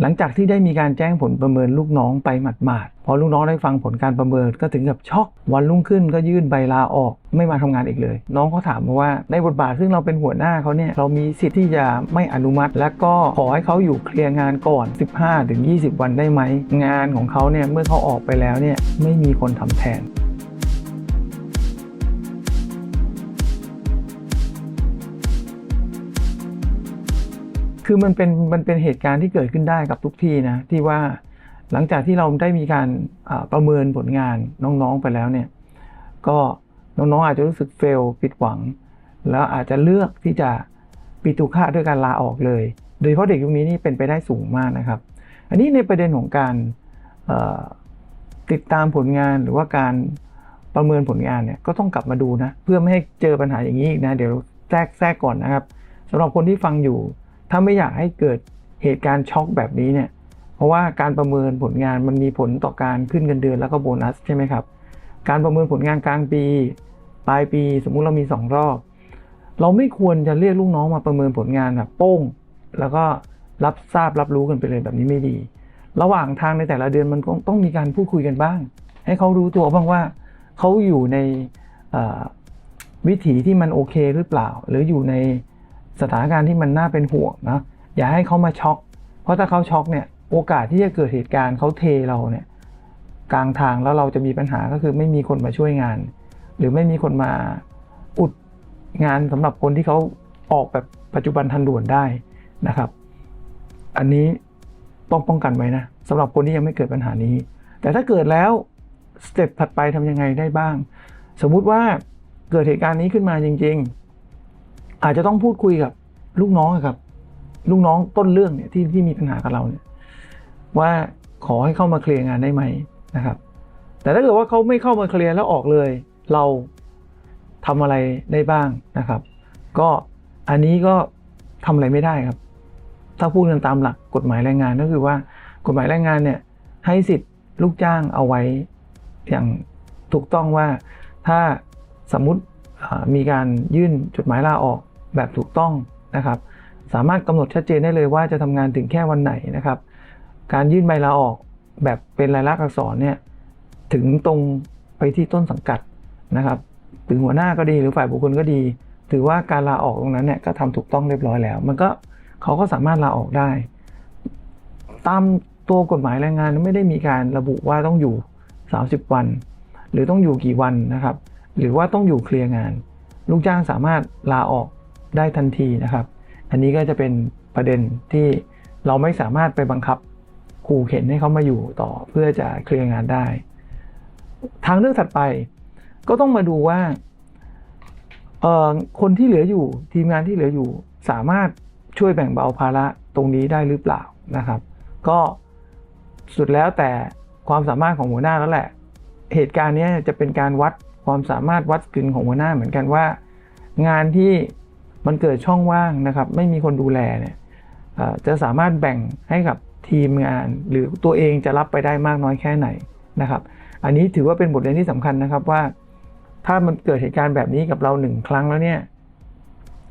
หลังจากที่ได้มีการแจ้งผลประเมินลูกน้องไปหมาดๆ พอลูกน้องได้ฟังผลการประเมินก็ถึงกับช็อก วันรุ่งขึ้นก็ยื่นใบลาออก ไม่มาทำงานอีกเลย น้องเขาถามมาว่าในบทบาทซึ่งเราเป็นหัวหน้าเขาเนี่ยเรามีสิทธิ์ที่จะไม่อนุมัติ และก็ขอให้เขาอยู่เคลียร์งานก่อน 15-20 วันได้ไหมงานของเขาเนี่ยเมื่อเขาออกไปแล้วเนี่ยไม่มีคนทำแทน คือมันเป็นมันเป็นเหตุการณ์ที่เกิดขึ้นได้กับทุกที่นะที่ว่าหลังจากที่เราได้มีการประเมินผลงานน้องๆไปแล้วเนี่ยก็น้องๆอาจจะรู้สึกเฟลผิดหวัง แล้วอาจจะเลือกที่จะปิดตุค่าด้วยการลาออกเลย โดยเฉพาะเด็กยุคนี้นี่เป็นไปได้สูงมากนะครับ อันนี้ในประเด็นของการติดตามผลงานหรือว่าการประเมินผลงานเนี่ยก็ต้องกลับมาดูนะ เพื่อไม่ให้เจอปัญหาอย่างนี้อีกนะ เดี๋ยวแทรกแทรกก่อนนะครับสำหรับคนที่ฟังอยู่ ถ้าไม่อยากให้เกิดเหตุการณ์ช็อกแบบนี้เนี่ย เพราะว่าการประเมินผลงานมันมีผลต่อการขึ้นเงินเดือนแล้วก็โบนัสใช่ไหมครับ การประเมินผลงานกลางปี ปลายปี สมมุติเรามี 2 รอบ เราไม่ควรจะเรียกลูกน้องมาประเมินผลงานแบบโป้ง แล้วก็รับทราบรับรู้กันไปเลยแบบนี้ไม่ดี ระหว่างทางในแต่ละเดือนมันก็ต้องมีการพูดคุยกันบ้าง ให้เขารู้ตัวบ้างว่าเขาอยู่ในวิถีที่มันโอเคหรือเปล่า หรืออยู่ใน สถานการณ์ที่มันน่าเป็นห่วงนะอย่าให้เขามาช็อก เพราะถ้าเขาช็อกเนี่ยโอกาสที่จะเกิดเหตุการณ์เขาเทเราเนี่ยกลางทางแล้วเราจะมีปัญหาก็คือไม่มีคนมาช่วยงาน หรือไม่มีคนมาอุดงานสำหรับคนที่เขาออกแบบปัจจุบันทันด่วนได้นะครับ อันนี้ต้องป้องกันไว้นะสำหรับคนที่ยังไม่เกิดปัญหานี้ แต่ถ้าเกิดแล้วสเต็ปถัดไปทำยังไงได้บ้าง สมมุติว่าเกิดเหตุการณ์นี้ขึ้นมาจริง ๆ อาจจะต้องพูดคุยกับลูกน้องครับ ลูกน้องต้นเรื่องเนี่ยที่ที่มีปัญหากับเราเนี่ย ว่าขอให้เข้ามาเคลียร์งานได้ไหมนะครับ แต่ถ้าเกิดว่าเขาไม่เข้ามาเคลียร์แล้วออกเลย เราทำอะไรได้บ้างนะครับ ก็อันนี้ก็ทำอะไรไม่ได้ครับ ถ้าพูดกันตามหลักกฎหมายแรงงานก็คือว่ากฎหมายแรงงานเนี่ยให้สิทธิ์ลูกจ้างเอาไว้อย่างถูกต้องว่าถ้าสมมุติมีการยื่นจดหมายลาออก แบบถูกต้องนะครับ สามารถกำหนดชัดเจนได้เลยว่าจะทำงานถึงแค่วันไหนนะครับ การยื่นใบลาออกแบบเป็นลายลักษณ์อักษรเนี่ยถึงตรงไปที่ต้นสังกัดนะครับ ถึงหัวหน้าก็ดีหรือฝ่ายบุคคลก็ดี ถือว่าการลาออกตรงนั้นเนี่ยก็ทำถูกต้องเรียบร้อยแล้ว มันก็เขาก็สามารถลาออกได้ ตามตัวกฎหมายแรงงานไม่ได้มีการระบุว่าต้องอยู่ 30 วัน หรือต้องอยู่กี่วันนะครับ หรือว่าต้องอยู่เคลียร์งาน ลูกจ้างสามารถลาออก ได้ทันทีนะครับ อันนี้ก็จะเป็นประเด็นที่เราไม่สามารถไปบังคับขู่เข็นให้เขามาอยู่ต่อเพื่อจะเคลียร์งานได้ ทางเลือกถัดไปก็ต้องมาดูว่าคนที่เหลืออยู่ทีมงานที่เหลืออยู่ สามารถช่วยแบ่งเบาภาระตรงนี้ได้หรือเปล่านะครับ ก็สุดแล้วแต่ความสามารถของหัวหน้าแล้วแหละ เหตุการณ์นี้จะเป็นการวัดความสามารถวัดสกิลของหัวหน้าเหมือนกันว่า งานที่ มันเกิดช่องว่างนะครับ ไม่มีคนดูแลเนี่ยจะสามารถแบ่งให้กับทีมงานหรือตัวเองจะรับไปได้มากน้อยแค่ไหนนะครับ อันนี้ถือว่าเป็นบทเรียนที่สำคัญนะครับว่า ถ้ามันเกิดเหตุการณ์แบบนี้กับเราหนึ่งครั้งแล้วเนี่ย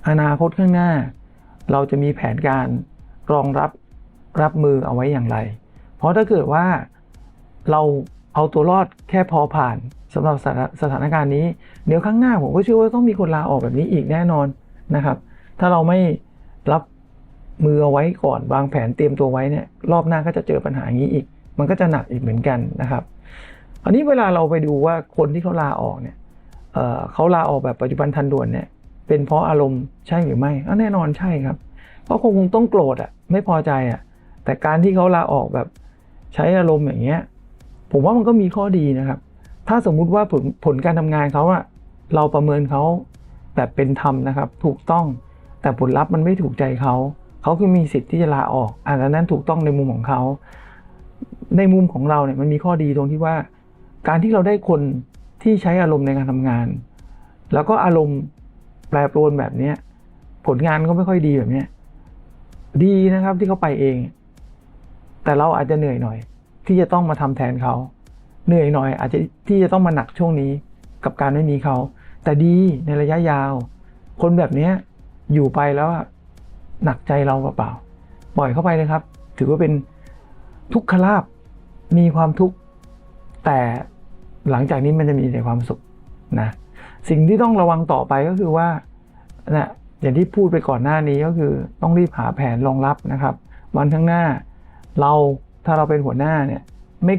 อนาคตข้างหน้า เราจะมีแผนการรองรับรับมือเอาไว้อย่างไร เพราะถ้าเกิดว่าเราเอาตัวรอดแค่พอผ่านสำหรับสถานการณ์นี้ เดี๋ยวข้างหน้าผมก็เชื่อว่าต้องมีคนลาออกแบบนี้อีกแน่นอน นะครับ ถ้าเราไม่รับมือเอาไว้ก่อนวางแผนเตรียมตัวไว้เนี่ยรอบหน้าก็จะเจอปัญหาอย่างนี้อีก มันก็จะหนักอีกเหมือนกันนะครับอันนี้เวลาเราไปดูว่าคนที่เขาลาออกเนี่ยเเขาลาออกแบบปัจจุบันทันด่วนเนี่ยเป็นเพราะอารมณ์ใช่หรือไม่อแน่นอนใช่ครับ เพราะคงคงต้องโกรธอะไม่พอใจอะแต่การที่เขาลาออกแบบใช้อารมณ์อย่างเงี้ยผมว่ามันก็มีข้อดีนะครับ ถ้าสมมุติว่าผลผลการทำงานเขาอะเราประเมินเขา แบบเป็นธรรมนะครับ ถูกต้องแต่ผลลัพธ์มันไม่ถูกใจเขาเขาคือมีสิทธิ์ที่จะลาออกอันนั้นถูกต้องในมุมของเขา ในมุมของเราเนี่ยมันมีข้อดีตรงที่ว่า การที่เราได้คนที่ใช้อารมณ์ในการทำงาน แล้วก็อารมณ์แปรปรวนแบบเนี้ยผลงานก็ไม่ค่อยดีแบบเนี้ยดีนะครับที่เขาไปเอง แต่เราอาจจะเหนื่อยหน่อย ที่จะต้องมาทำแทนเขา เหนื่อยหน่อย อาจจะที่จะต้องมาหนักช่วงนี้กับการไม่มีเขา แต่ดีในระยะยาว คนแบบนี้อยู่ไปแล้วหนักใจเราเปล่าๆปล่อยเข้าไปเลยครับ ถือว่าเป็นทุกขลาบมีความทุกข์แต่หลังจากนี้มันจะมีแต่ความสุขนะสิ่งที่ต้องระวังต่อไปก็คือว่านะอย่างที่พูดไปก่อนหน้านี้ก็คือต้องรีบหาแผนรองรับนะครับ วันข้างหน้าเราถ้าเราเป็นหัวหน้าเนี่ยไม่